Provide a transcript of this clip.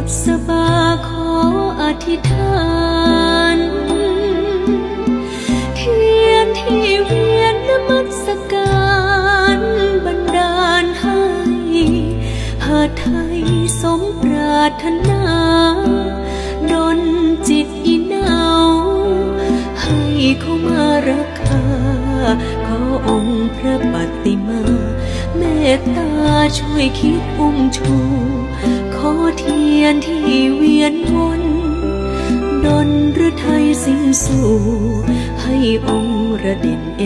บุตสบาขออธิษฐานเทียนที่เวียนนมัสการบันดาลให้หาไทยสมปรารถนาดนจิตอีนเอาให้เขามารักษาขอองค์พระปฏิมา เมตตาช่วยคิดอุ้มชู เทียนที่เวียนวนดนหรือไทยสิ้นสู่ให้องค์ระเด็น